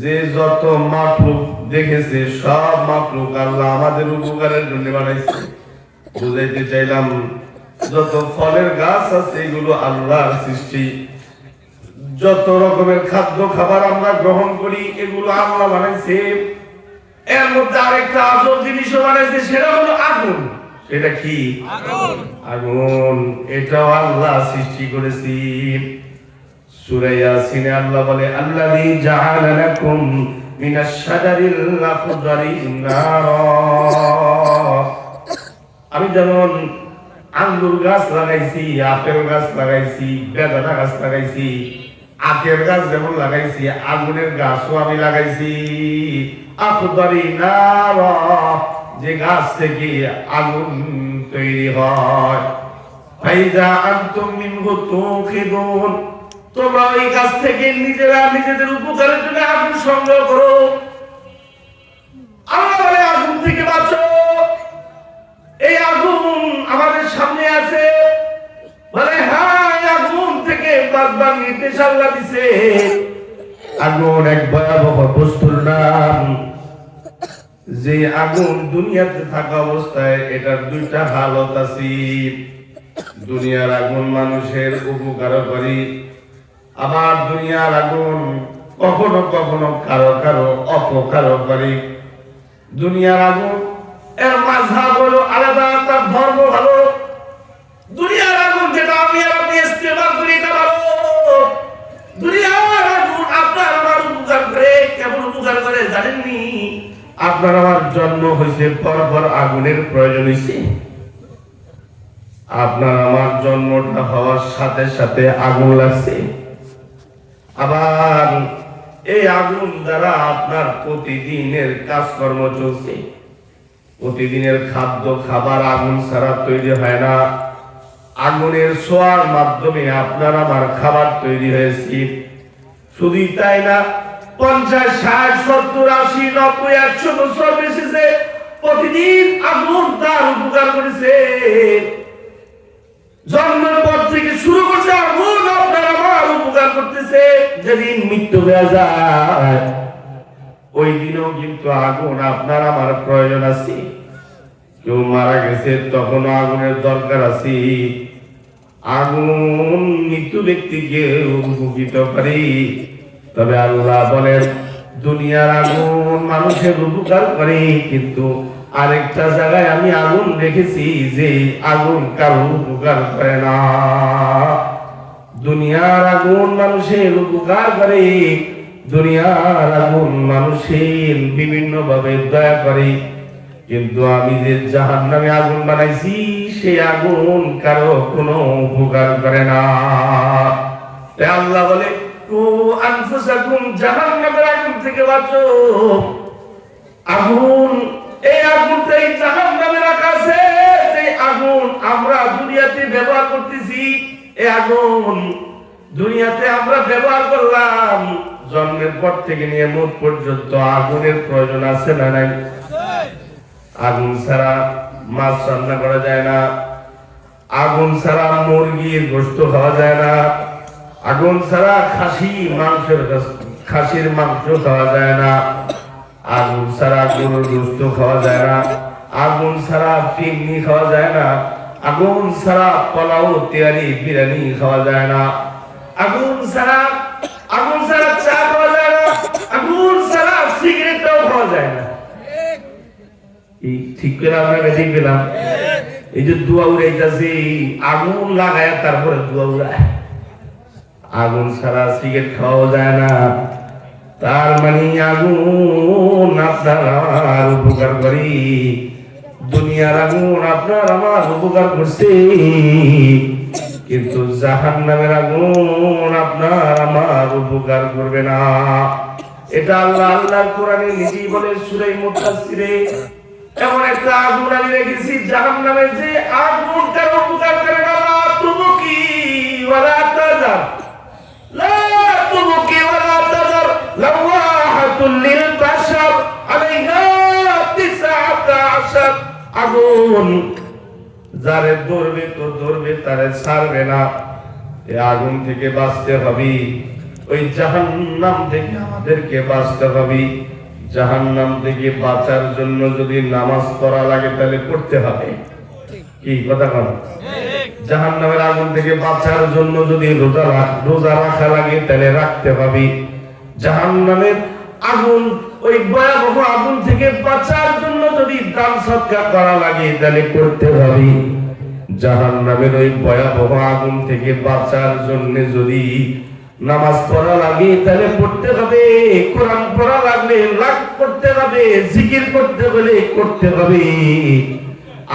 যে যত মাফলুক দেখেছে সব মাফলুক আল্লাহ আমাদের উপকারের জন্য বানাইছে। বুঝাইতে চাইলাম যত ফলের গাছ আছে এগুলো আল্লাহর সৃষ্টি। যত রকমের খাদ্য খাবার আমরা গ্রহণ করি এগুলো আল্লাহ বানাইছে। এর মধ্যে আরেকটা আসল জিনিসও বানাইছে সেটা হলো আগুন। সেটা কি? আগুন। এটাও আল্লাহ সৃষ্টি করেছি ইয়াসিনে আল্লাহ বলে, আল্লাযী জাআলা লাকুম মিনাশ শাজারিল আমি যেমন আঙ্গুর গাছ লাগাইছি, আপেল গাছ লাগাইছি, বেদানা গাছ লাগাইছি, আখের গাছ যেমন লাগাইছি, আগুনের গাছও আমি লাগাইছি। আখদারি নারা, যে গাছ থেকে আগুন তৈরি হয়। ফাইজা আনতুম মিনহু তুখিদুন। তোমরা ওই গাছ থেকে নিজেরা নিজেদের উপকারের জন্য আগুন সংগ্রহ করো। আগুন থেকে বাঁচো। এই আগুন আমাদের সামনে আছে। হ্যাঁ এক ভয়াবহ যে আগুন দুনিয়াতে থাকা অবস্থায় দুইটা আছে। দুনিয়ার আগুন মানুষের উপকার করে আবার দুনিয়ার আগুন কখনো কখনো কারও কারও অপকারও করে। দুনিয়ার আগুন এর মাঝহাব হলো আলাদা, তার ধর্ম ভালো। দুনিয়ার আগুন যেটা আমি আর আপনি ইস্তেমাল করি এটা ভালো। দুনিয়ার আগুন আপনার আমার উপকার করে, কেমন উপকার করে জানেননি? আপনার আমার জন্ম হয়েছে পর পর আগুনের প্রয়োজন হয়েছে। আপনার আমার জন্মটা হওয়ার সাথে সাথে আগুন লাগছে। আবার এই আগুন দ্বারা আপনার প্রতিদিনের কাজকর্ম চলছে। প্রতিদিনের খাদ্য, খাবার, আগুন ছাড়া তৈরি হয় না। আগুনের ছোঁয়ার মাধ্যমে আপনার আমার খাবার তৈরি হয়েছে। শুধুই তাই না, পঞ্চাশ, ষাট, সত্তর, আশি, নব্বই, একশো বছর বেশিছে প্রতিদিন আগুন তার উপকার করেছে। জন্মের পর থেকে শুরু করছে আগুন আপনার আমার করতেছে, যেদিন মৃত্যু হয়ে যায়, ওই দিনও কিন্তু আগুন আপনার আমার প্রয়োজন আছে। কেউ মারা গেছে, তখনও আগুনের দরকার আছে। আগুন মৃত্যু ব্যক্তিকে উপকৃত করে তবে আল্লাহ বলেন, দুনিয়ার আগুন মানুষের উপকার করে, কিন্তু আরেকটা জায়গায় আমি আগুন দেখেছি যে আগুন কারও উপকার করে না। দুনিয়ার আগুন মানুষের উপকার করে। দুনিয়ার আগুন মানুষের বিভিন্ন ভাবে দয়া করে। কিন্তু আমি যে জাহান নামে আগুন বানাইছি সেই আগুন কারও কোনো উপকার করে না। আল্লাহ বলে আগুন থেকে আগুন, এই আগুনটাই জাহান নামে রাখা আছে সেই আগুন আমরা দুনিয়াতে ব্যবহার করতেছি এই আগুন, দুনিয়াতে আমরা ব্যবহার করলাম। জন্মের পর থেকে নিয়ে মুখ পর্যন্ত আগুনের প্রয়োজন আছে না নাই? আগুন ছাড়া মাছ রান্না করা যায় না। আগুন ছাড়া মুরগির গোস্ত খাওয়া যায় না। আগুন ছাড়া খাসি মাংসের খাসির মাংস খাওয়া যায় না। আগুন ছাড়া গরুর গোস্ত খাওয়া যায় না। আগুন ছাড়া পিকনি খাওয়া যায় না। আগুন ছাড়া পোলাও তেয়ারি বিরিয়ানি খাওয়া যায় না। আগুন ছাড়া আগুন ছাড়া চা খাওয়া যায় না। আগুন ছাড়া সিগারেটও খাওয়া যায় না। ঠিক করে আপনাকে ঠিক পেলাম। এই যে দুয়া উড়াইতেছি, আগুন লাগায় তারপরে দুয়া উড়ায়। আগুন ছাড়া সিগারেট খাওয়া যায় না। তার মানে আগুন আপনার আমার উপকার করি। দুনিয়ার আগুন আপনার আমার উপকার করছে। কিন্তু জাহান নামের আগুন আপনার আমার উপকার করবে না। এটা আল্লাহ আল্লাহ কোরআনে নিজেই বলে সুরাই মুদাসসিরে। এমন একটা আগুন আমি রেখেছি, জাহান্নামে যে আগুন কারও উপকার করে না। লা তুবকি ওয়ালা তাজার লা তুবকি ওয়ালা তাজার লাওয়াহাতুল লিল বাশার। আলাইহা তিসআতা আশার। আগুন। যারে ধরবে তো ধরবে, তারে ছাড়বে না। এই আগুন থেকে বাঁচতে হবে। ওই জাহান্নাম থেকে আমাদেরকে বাঁচতে হবে। জাহান্নাম থেকে বাঁচার জন্য যদি নামাজ পড়া লাগে, তাহলে পড়তে হবে। কি কথা কন জাহান্নামের আগুন থেকে বাঁচার জন্য যদি রোজা রোজা রাখা লাগে, তাহলে রাখতে হবে। জাহান্নামের আগুন, ওই ভয়াবহ আগুন থেকে বাঁচার দান সৎকার করা লাগে, তাহলে করতে হবে। জাহান্নামের ওই ভয়াবহ আগুন থেকে বাঁচার জন্য যদি নামাজ পড়া লাগে, তাহলে পড়তে হবে, কোরআন পড়া লাগলে লাগ করতে হবে, জিকির করতে হলে করতে হবে।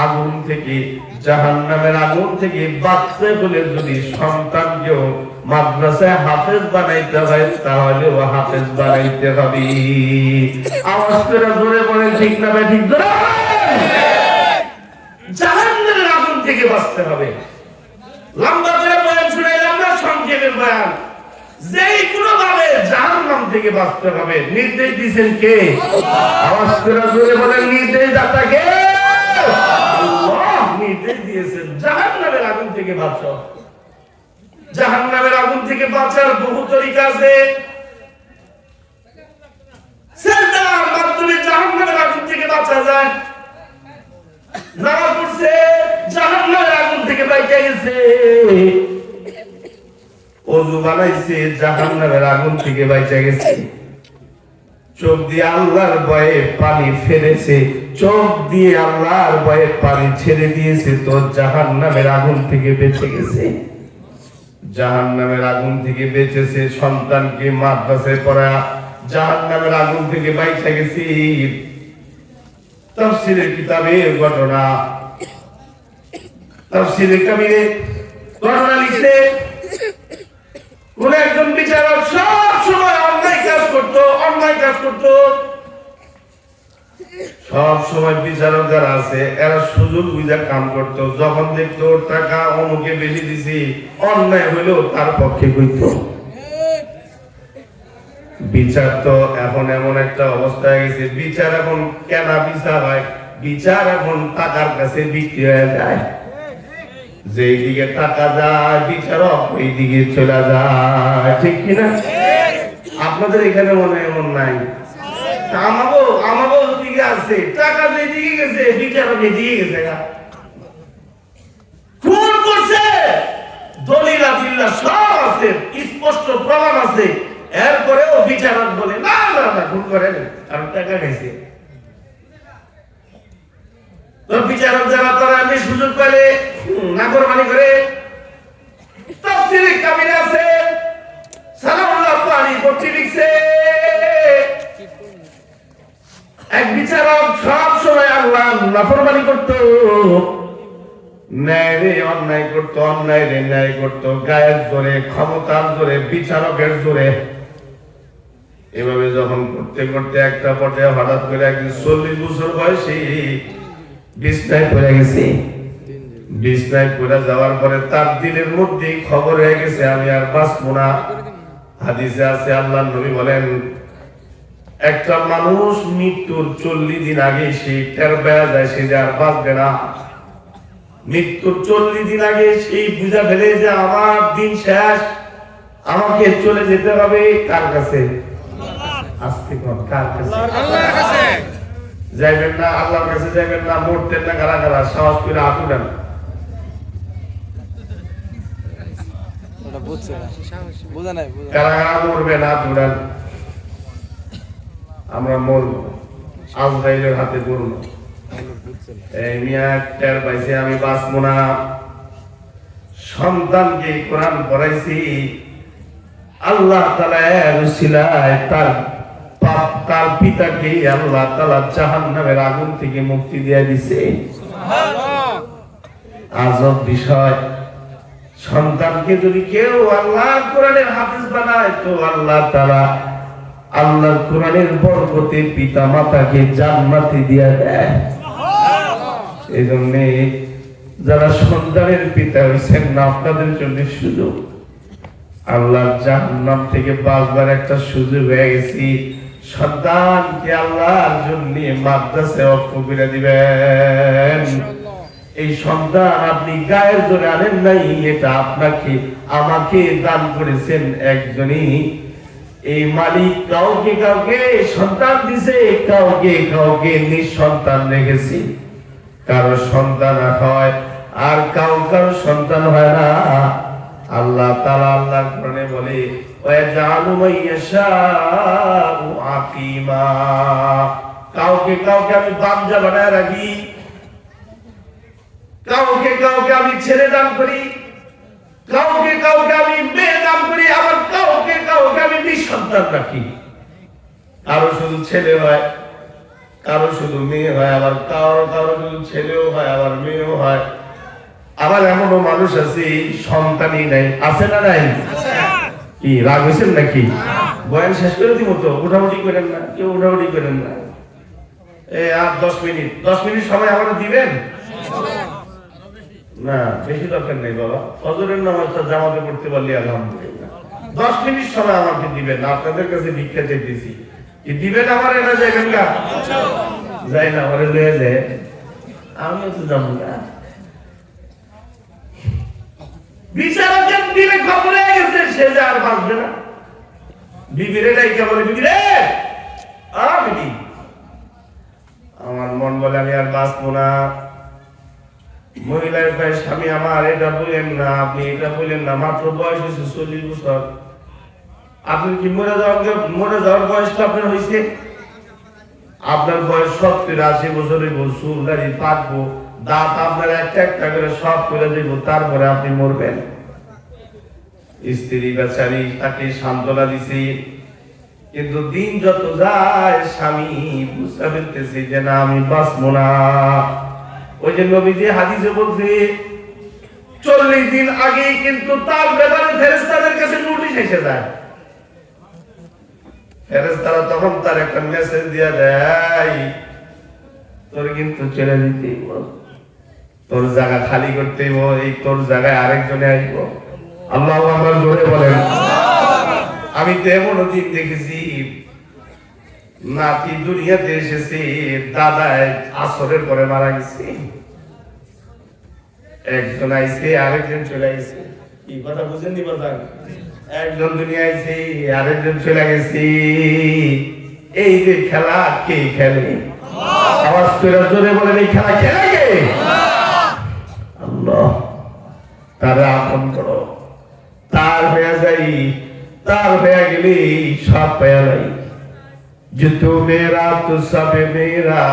আগুন থেকে, জাহান্নামের আগুন থেকে বাঁচতে হলে যদি সন্তানকেও মাদ্রাসায় হাফেজ বানাইতে হয় তাহলে ও হাফেজ বানাইতে হবে। আওয়াজ করে জোরে বলে ঠিক না ঠিক জোরে জাহান্নামের আগুন থেকে বাঁচতে হবে। লম্বা করে বয়ান শুনাইলাম না সংক্ষেপের বয়ান। যেই কোনো ভাবে জাহান্নাম থেকে বাঁচতে হবে, নির্দেশ দিয়েছেন কে? আওয়াজ করে নির্দেশ দাতা বহু তরিকা আছে। মাধ্যমে জাহান্নামের আগুন থেকে বাঁচা যায়। পড়ছে, জাহান্নামের আগুন থেকে বাইচা গেছে। অজু বানাইছে আগুন থেকে দিয়ে আল্লাহর ভয়ে পানি পানি ছেড়ে দিয়েছে তো জাহান্নামের আগুন থেকে বেঁচে গেছে। জাহান্নামের আগুন থেকে বেঁচেছে, সন্তানকে মাদ্রাসায় পড়া জাহান্নামের আগুন থেকে বাইচা গেছি। তাফসিরের কিতাবের ঘটনা। তাফসিরের কাবিরে ঘটনা লিখছে কোন একজন বিচারক সব সময় অন্যায় কাজ করত, অন্যায় কাজ করত। সব সময় বিচারক যারা আছে, এরা সুযোগ বুঝা কাম করত, যখন দেখতো টাকা অমুকে বেশি দিছি, অন্যায় হইলেও তার পক্ষে কইত বিচার তো এখন এমন একটা অবস্থা গেছে, বিচার এখন কেনা বিচার হয়? বিচার এখন টাকার কাছে বিক্রি হয়ে যায়। যেই দিকে টাকা যায়, বিচারক ওই দিকে চলে যায়। ঠিক কিনা আপনাদের এখানে মনে এমন নাই? আমাগো আমাগো দিকে আছে। টাকা যেই দিকে গেছে, বিচারক এদিকে গেছে দলিল আছে, স্পষ্ট প্রমাণ আছে। এরপরেও বিচারক বলে, না না না খুন করে কারণ টাকা গেছে। বিচারক যারা, তারা আমি সুযোগ পেলে নাগরমানি করে। ন্যায় রে, অন্যায় করতো, অন্যায় রে ন্যায় করতো, গায়ের জোরে, ক্ষমতার জোরে, বিচারকের জোরে। এভাবে যখন করতে করতে একটা পর্যায়ে হঠাৎ করে একদিন চল্লিশ বছর বয়সে বিছনায় পড়ে গেছে। বিছনায় পড়ে যাওয়ার পরে তার দিলের মধ্যে খবর হয়ে গেছে, আমি আর বাঁচবো না। হাদিসে আছে, আল্লাহ নবী বলেন, একটা মানুষ মৃত্যুর চল্লিশ দিন আগে সে টের পেয়ে যায়, সে যে আর বাঁচবে না। মৃত্যুর চল্লিশ দিন আগে সেই বুঝা ফেলে যে আমার দিন শেষ, আমাকে চলে যেতে হবে কার কাছে। আস্তে কর কার কাছে? যাইবেন না আল্লাহর কাছে যাইবেন না মরতেন না কারা কারা সাহস করে না। আমরা মরবো। আজরাইলের হাতে মরবো এই মিয়া টের পাইছে আমি বাঁচবো না। সন্তানকে কোরআন পড়াইছি। আল্লাহ তালা তার তার পিতাকে আল্লাহ তালা জাহান নামের আগুন থেকে মুক্তি দিয়ে দিছে। আজব বিষয়। সন্তানকে যদি কেউ আল্লাহ কোরআনের হাফিজ বানায় তো আল্লাহ তালা আল্লাহর কোরআনের বরকতে পিতা মাতাকে জান্নাতে দিয়া দেয়। এই জন্য যারা সন্তানের পিতা হয়েছেন না আপনাদের জন্য সুযোগ। আল্লাহ জাহান্নাম থেকে বাঁচবার একটা সুযোগ হয়ে গেছি। সন্তানকে আল্লাহর জন্য মাদ্রাসায় অক্ষ করে দিবেন। এই সন্তান আপনি গায়ের জোরে আনেন নাই, এটা আপনাকে, আমাকে দান করেছেন একজনই। এই মালিক কাউকে কাউকে সন্তান দিছে, কাউকে কাউকে নিঃসন্তান রেখেছি। কারও সন্তান হয় আর কাউ কারও সন্তান হয় না। আল্লাহ তাআলা আল্লাহর কোরআনে বলে কাউকে কাউকে আমি বামজা বানায় রাখি। কাউকে কাউকে আমি ছেলে দান করি। কাউকে কাউকে আমি মেয়ে দান করি, আবার কাউকে কাউকে আমি নিঃসন্তান রাখি। কারও শুধু ছেলে হয়, কারও শুধু মেয়ে হয়, আবার কারও কারও শুধু ছেলেও হয়, আবার মেয়েও হয়। আবার এমনও মানুষ আছে, সন্তানই নাই। আছে না নাই? কি, রাগ হয়েছেন নাকি? বয়ান শেষ করে দিব তো, উঠাউটি করেন না, কেউ উঠাউটি করেন না। আর দশ মিনিট। দশ মিনিট সময় আমাকে দিবেন? না, বেশি দরকার নেই বাবা। জামাতে পড়তে পারলি, আলহামদুলিল্লাহ। দশ মিনিট সময় আমাকে দিবেন, আপনাদের কাছে ভিক্ষা চাইতেছি। কি দিবেন আমার এটা যাইবেন না যাই না, আমার যায় আমিও তো যাব না। বিচারকের দিলে খবর হয়ে গেছে, সে যে আর বাঁচবে না। বিবিরে ডাইকা বলে বিবি রে আ বিবি আমার মন বলে, আমি আর বাঁচবো না। মহিলার কয় স্বামী আমার, এটা বলেন না আপনি, এটা বলেন না। মাত্র বয়স হয়েছে চল্লিশ বছর। আপনি কি মরে যাওয়ার মরে যাওয়ার বয়সটা আপনার হয়েছে? আপনার বয়স সত্তর আশি বছরের চুল দাড়ি পাকবো দাঁত আপনার একটা একটা করে সব করে দেব, তারপরে আপনি মরবেন। স্ত্রী বেচারি তাকে সান্ত্বনা দিছে, কিন্তু দিন যত যায় স্বামী বুঝতে ফেলতেছে যে না, আমি বাঁচবো না। ওই যে নবীজি হাদিসে বলছে, চল্লিশ দিন আগে কিন্তু তার ব্যাপারে ফেরেস্তাদের কাছে নোটিশ এসে যায়। ফেরেস্তারা তখন তার একটা মেসেজ দিয়ে দেয়, তোর কিন্তু ছেড়ে দিতে তোর জায়গা খালি করতে এই তোর জায়গায় আরেকজনে আসব। আল্লাহ আমার জোরে বলেন। আমি তো এমন দিন দেখেছি, নাতি দুনিয়াতে এসেছে দাদায় আসরের পরে মারা গেছে। একজন আইছে, আরেকজন চলে আইছে। কি কথা বুঝেননি বাজার একজন দুনিয়া আইছে, আরেকজন চলে গেছে। এই যে খেলা, কে খেলে? আওয়াজ করে জোরে বলেন, এই খেলা খেলে কে? করো। তারা আপন করো। তার হয়ে যাই, তার হয়ে গেলি সব পেয়ে যাই যুদ্ধ মেরা তু সবে মেরা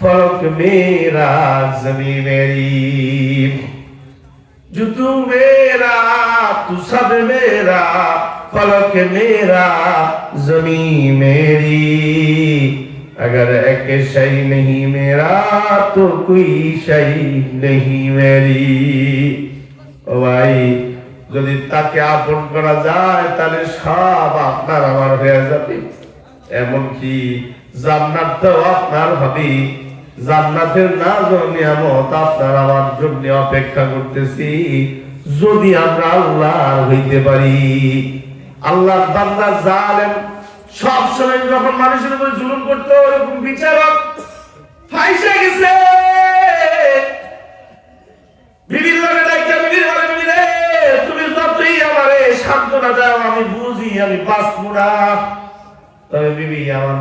ফরক মেরা জমি মেরি যুদ্ধ মেরা তু সবে মেরা ফলক মেরা জমি মেরি اگر ایک شئی نہیں میرا تو کوئی شئی نہیں میری ভাই যদি তাকে আপন করা যায়, তাহলে সব আপনার আমার হয়ে যাবে। এমনকি জান্নাত আপনার হবে? জান্নাতের না নিয়ামত আপনার আমার জন্য অপেক্ষা করতেছি, যদি আমরা আল্লাহ হইতে পারি। আল্লাহ বান্দা জালেম সব সময় যখন মানুষের উপর জুলুম করতো, ওরকম বিচারক ফাইসে গেছে। আমি বুঝি, আমি বাঁচবো তবে বিবি, আমার